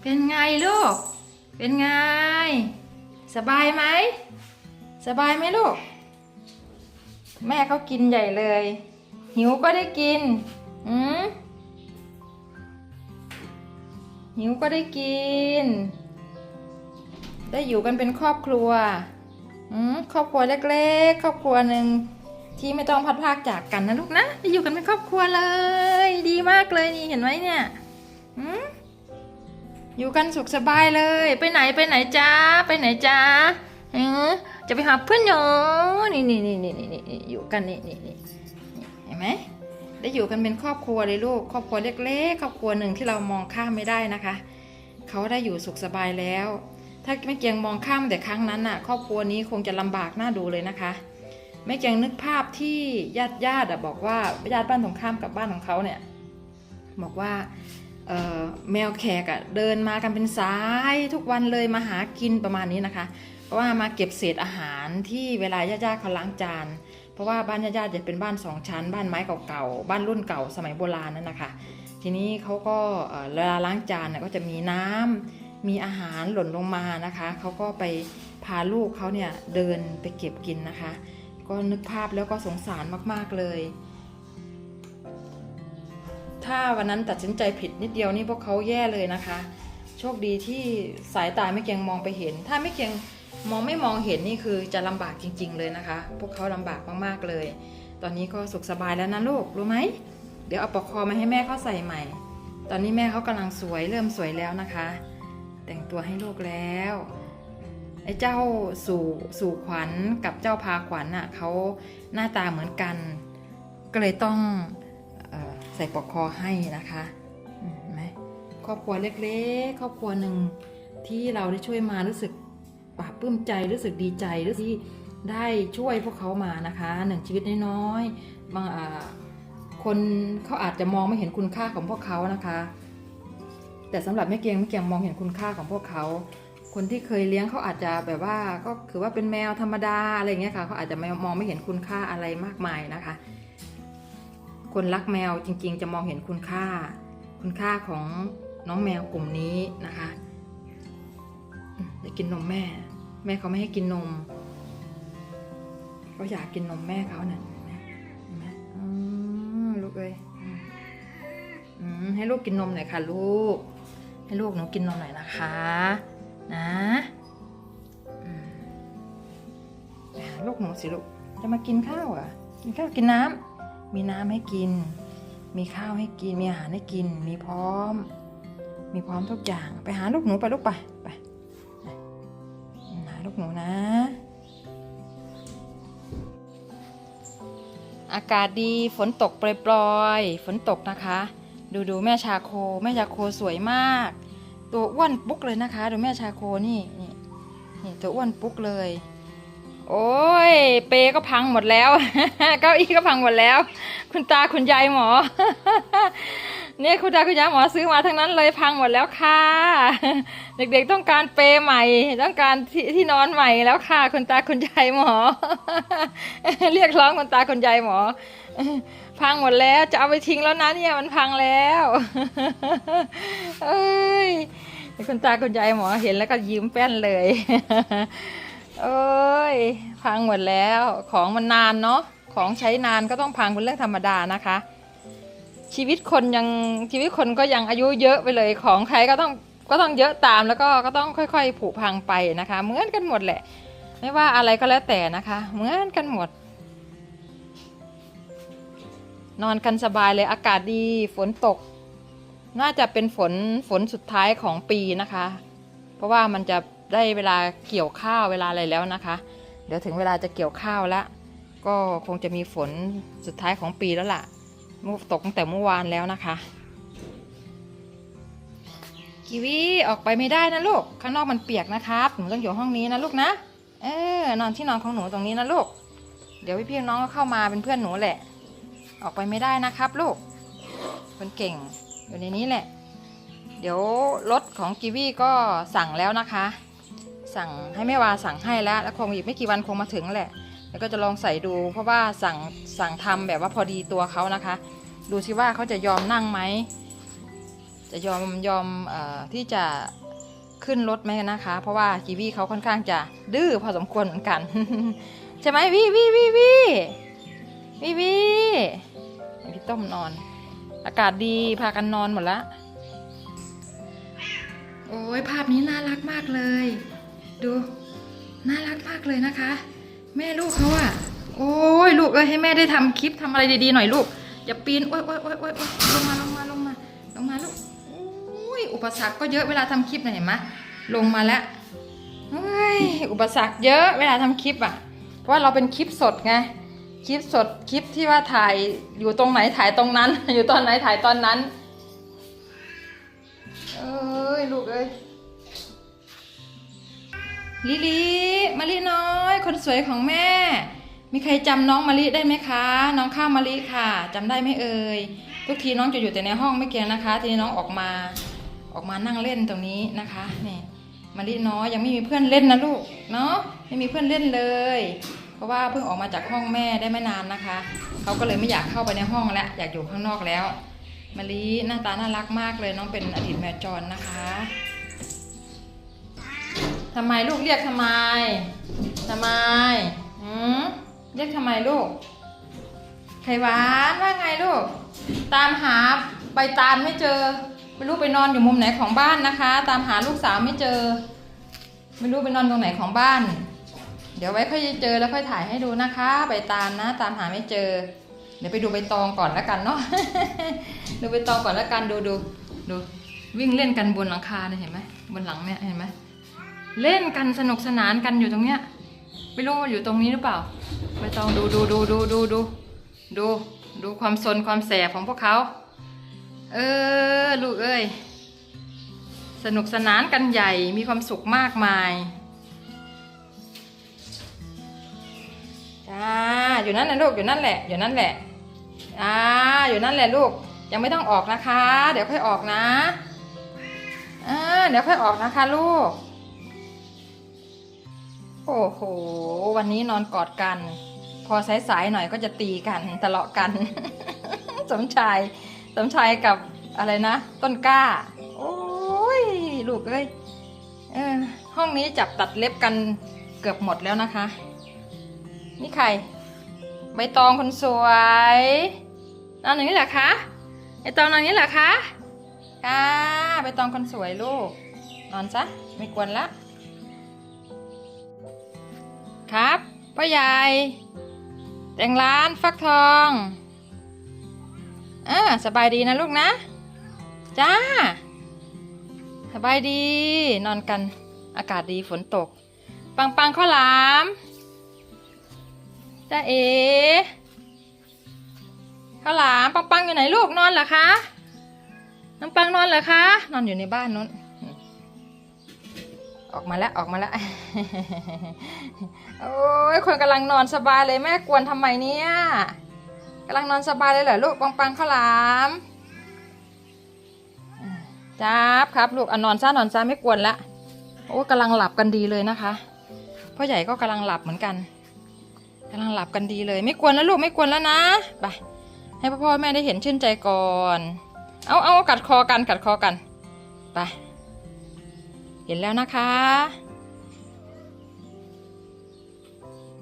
เป็นไงลูก เป็นไง สบายไหม สบายไหมลูก แม่เขากินใหญ่เลย หิวก็ได้กิน อืมหิวก็ได้กิน ได้อยู่กันเป็นครอบครัว อืมครอบครัวเล็กๆ ครอบครัวหนึ่งที่ไม่ต้องพัดพากจากกันนะลูกนะได้อยู่กันเป็นครอบครัวเลย ดีมากเลยนี่เห็นไหมเนี่ย อืม อยู่กันสุขสบายเลย ไปไหนไปไหนจ้าไปไหนจ้าเออจะไปหาเพื่อนหรอนี่นี่นี่นี่นี่นี่อยู่กันนี่นี่นี่เห็นไหมได้อยู่กันเป็นครอบครัวเลยลูกครอบครัวเล็กๆครอบครัวหนึ่งที่เรามองข้ามไม่ได้นะคะเขาได้อยู่สุขสบายแล้ว ถ้าไม่เกียงมองข้ามแต่ครั้งนั้นน่ะ ครอบครัวนี้คงจะลำบากน่าดูเลยนะคะแม่เกียงนึกภาพที่ญาติญาติบอกว่าญาติบ้านตรงข้ามกับบ้านของเขาเนี่ย บอกว่า แมวแขกอะเดินมากันเป็นสายทุกวันเลยมาหากินประมาณนี้นะคะ เพราะว่ามาเก็บเศษอาหารที่เวลาญาติๆเขาล้างจาน เพราะว่าบ้านญาติๆจะเป็นบ้านสองชั้น บ้านไม้เก่าๆบ้านรุ่นเก่าสมัยโบราณนั่นนะคะ ทีนี้เขาก็เวลาล้างจานก็จะมีน้ำมีอาหารหล่นลงมานะคะเขาก็ไปพาลูกเขาเนี่ยเดินไปเก็บกินนะคะ ก็นึกภาพแล้วก็สงสารมากๆเลย ถ้าวันนั้นตัดสินใจผิดนิดเดียวนี่พวกเขาแย่เลยนะคะ โชคดีที่สายตาไม่เกียงมองไปเห็น ถ้าไม่เกียงมองไม่มองเห็นนี่คือจะลำบากจริง ๆ เลยนะคะ พวกเขาลำบากมากๆเลย ตอนนี้ก็สุขสบายแล้วนะลูกรู้ไหมเดี๋ยวเอาปลอกคอมาให้แม่เขาใส่ใหม่ ตอนนี้แม่เขากำลังสวยเริ่มสวยแล้วนะคะ แต่งตัวให้ลูกแล้วไอ้เจ้าสู่สู่ขวัญกับเจ้าพาขวัญน่ะเขาหน้าตาเหมือนกัน ก็เลยต้อง ส่ปลอกคอให้นะคะเห็นไหมครอบครัวเล็กๆ ครอบครัวหนึ่งที่เราได้ช่วยมารู้สึกปลาบปลื้มใจรู้สึกดีใจรู้สึกได้ช่วยพวกเขามานะคะหนึ่งชีวิตน้อยๆบางคนเขาอาจจะมองไม่เห็นคุณค่าของพวกเขานะคะ แต่สำหรับแม่เกียงแม่เกียงมองเห็นคุณค่าของพวกเขาคนที่เคยเลี้ยงเขาอาจจะแบบว่าก็คือว่าเป็นแมวธรรมดาอะไรเงี้ยค่ะเขาอาจจะมองไม่เห็นคุณค่าอะไรมากมายนะคะ คนรักแมวจริงๆ จะมองเห็นคุณค่า คุณค่าของน้องแมวกลุ่มนี้นะคะอืมอยากกินนมแม่ แม่เขาไม่ให้กินนมเขาอยากกินนมแม่เขาเนี่ยเห็นไหมอืมลูกเอ้ยให้ลูกกินนมหน่อยค่ะ ลูก ให้ลูกหนูกินนมหน่อยนะคะ นะลูกหนูสิลูกจะมากินข้าวอะ กินข้าวกินน้ำ มีน้ำให้กิน มีข้าวให้กิน มีอาหารให้กิน มีพร้อม มีพร้อมทุกอย่าง ไปหาลูกหนูไปลูกไปไปหาลูกหนูนะ อากาศดี ฝนตกปล่อยๆ ฝนตกนะคะ ดูดูแม่ชาโค แม่ชาโคสวยมาก ตัวอ้วนปุ๊กเลยนะคะ ดูแม่ชาโคนี่นี่นี่ตัวอ้วนปุ๊กเลย โอ้ย เปก็พังหมดแล้ว เก้าอี้ก็พังหมดแล้ว คุณตาคุณยายหมอ เนี่ยคุณตาคุณยายหมอซื้อมาทั้งนั้นเลยพังหมดแล้วค่ะ เด็กๆต้องการเปใหม่ ต้องการที่ที่นอนใหม่แล้วค่ะ คุณตาคุณยายหมอ เรียกร้องคุณตาคุณยายหมอ พังหมดแล้วจะเอาไปทิ้งแล้วนะเนี่ยมันพังแล้ว เอ้ยคุณตาคุณยายหมอเห็นแล้วก็ยิ้มแป้นเลย เอ้ย พังหมดแล้ว ของมันนานเนาะ ของใช้นานก็ต้องพังเป็นเรื่องธรรมดานะคะ ชีวิตคนยังชีวิตคนก็ยังอายุเยอะไปเลย ของใครก็ต้องก็ต้องเยอะตามแล้วก็ก็ต้องค่อย ๆ ผุพังไปนะคะ เหมือนกันหมดแหละ ไม่ว่าอะไรก็แล้วแต่นะคะ เหมือนกันหมด นอนกันสบายเลยอากาศดีฝนตก น่าจะเป็นฝนฝนสุดท้ายของปีนะคะ เพราะว่ามันจะ ได้เวลาเกี่ยวข้าวเวลาอะไรแล้วนะคะ เดี๋ยวถึงเวลาจะเกี่ยวข้าวแล้วก็คงจะมีฝนสุดท้ายของปีแล้วล่ะมุตกตั้งแต่เมื่อวานแล้วนะคะกีวีออกไปไม่ได้นะลูกข้างนอกมันเปียกนะครับหนูต้องอยู่ห้องนี้นะลูกนะเออนอนที่นอนของหนูตรงนี้นะลูก เดี๋ยวพี่ๆน้องก็เข้ามาเป็นเพื่อนหนูแหละ ออกไปไม่ได้นะครับลูกคนเก่งอยู่ในนี้แหละ เดี๋ยวรถของกีวีก็สั่งแล้วนะคะ สั่งให้แม่วาสั่งให้แล้ว แล้วคงอีกไม่กี่วันคงมาถึงแหละ แล้วก็จะลองใส่ดู เพราะว่าสั่งสั่งทำแบบว่าพอดีตัวเขานะคะ ดูสิว่าเขาจะยอมนั่งไหม จะยอมยอมออที่จะขึ้นรถไหมนะคะ เพราะว่ากีวีเขาค่อนข้างจะดื้อพอสมควรเหมือนกัน ใช่ไหมวีวีวีวีวีวีพี่ต้มนอน อากาศดีพากันนอนหมดละโอ้ยภาพนี้น่ารักมากเลย ดู น่ารักมากเลยนะคะ แม่ลูกเขาอะโอ้ยลูกเอ้ยให้แม่ได้ทำคลิปทำอะไรดีๆหน่อยลูกอย่าปีนโอ้ยโอ้ยโอ้ยโอ้ยลงมาลงมาลงมาลงมาลูกโอ้ยอุปสรรคก็เยอะเวลาทำคลิปนะเห็นไหมลงมาแล้วเฮ้ยอุปสรรคเยอะเวลาทำคลิปอะเพราะว่าเราเป็นคลิปสดไงคลิปสดคลิปที่ว่าถ่ายอยู่ตรงไหนถ่ายตรงนั้น อยู่ตอนไหนถ่ายตอนนั้น เอ้ยลูกเอ้ย ลิลิมะลิน้อย คนสวยของแม่ มีใครจำน้องมะลิได้ไหมคะ น้องข้าวมะลิค่ะจำได้ไหมเอ่ยทุกทีน้องจะอยู่แต่ในห้องไม่เกี่ยงนะคะ ทีนี้น้องออกมา ออกมานั่งเล่นตรงนี้นะคะนี่มะลิน้อยยังไม่มีเพื่อนเล่นนะลูกเนาะไม่มีเพื่อนเล่นเลย เพราะว่าเพิ่งออกมาจากห้องแม่ได้ไม่นานนะคะเขาก็เลยไม่อยากเข้าไปในห้องแล้วอยากอยู่ข้างนอกแล้วมะลิหน้าตาน่ารักมากเลยน้องเป็นอดีตแมวจรนะคะ ทำไมลูกเรียกทำไมทำไมหืมเรียกทำไมลูกไข่หวานว่าไงลูก ตามหาใบตาลไม่เจอ ไม่รู้ไปนอนอยู่มุมไหนของบ้านนะคะ ตามหาลูกสาวไม่เจอ ไม่รู้ไปนอนตรงไหนของบ้าน เดี๋ยวไว้ค่อยเจอแล้วค่อยถ่ายให้ดูนะคะ ใบตาลนะ ตามหาไม่เจอ เดี๋ยวไปดูใบตองก่อนแล้วกันเนาะดูใบตองก่อนแล้วกันดูดูดูวิ่งเล่นกันบนหลังคาเนี่ยเห็นไหมบนหลังเนี่ยเห็นไหม เล่นกันสนุกสนานกันอยู่ตรงเนี้ย ไม่รู้ว่าอยู่ตรงนี้หรือเปล่าไม่ต้องดูดูดูดูดูดูดูดูความสนความแสบของพวกเขา เออลูกเอ้ยสนุกสนานกันใหญ่มีความสุขมากมายจ้าอยู่นั่นนะลูกอยู่นั่นแหละอยู่นั่นแหละอ่าอยู่นั่นแหละลูกยังไม่ต้องออกนะคะ เดี๋ยวค่อยออกนะอ่าเดี๋ยวค่อยออกนะคะลูก โอ้โห วันนี้นอนกอดกัน พอสายๆหน่อยก็จะตีกันทะเลาะกัน สมชาย สมชายกับอะไรนะ ต้นกล้า โอ้ย ลูกเอ้ยเออห้องนี้จับตัดเล็บกันเกือบหมดแล้วนะคะ นี่ใคร ใบตองคนสวยนอนอย่างนี้เหรอคะใบตองนอนอย่างนี้เหรอคะค่ะใบตองคนสวยลูก นอนซะไม่กวนละ ครับพ่อใหญ่แต่งร้านฟักทองอ่าสบายดีนะลูกนะ จ้า สบายดี นอนกันอากาศดีฝนตก ปังปังข้าวหลามจ้าเอข้าวหลามปังปังอยู่ไหนลูกนอนเหรอคะน้องปังนอนเหรอคะ นอนอยู่ในบ้านนู้น ออกมาแล้วออกมาแล้ว โอ้ยคนกำลังนอนสบายเลยแม่กวนทำไมเนี่ยกำลังนอนสบายเลยเหรอลูกปังปังข้าวหลามจ้าบครับลูกอนอนซะนอนซะไม่กวนละโอ้กำลังหลับกันดีเลยนะคะพ่อใหญ่ก็กำลังหลับเหมือนกันกำลังหลับกันดีเลย ไม่กวนแล้วลูกไม่กวนแล้วนะไปให้พ่อพ่อแม่ได้เห็นชื่นใจก่อน เอาเอากัดคอกันกัดคอกันไป เห็นแล้วนะคะ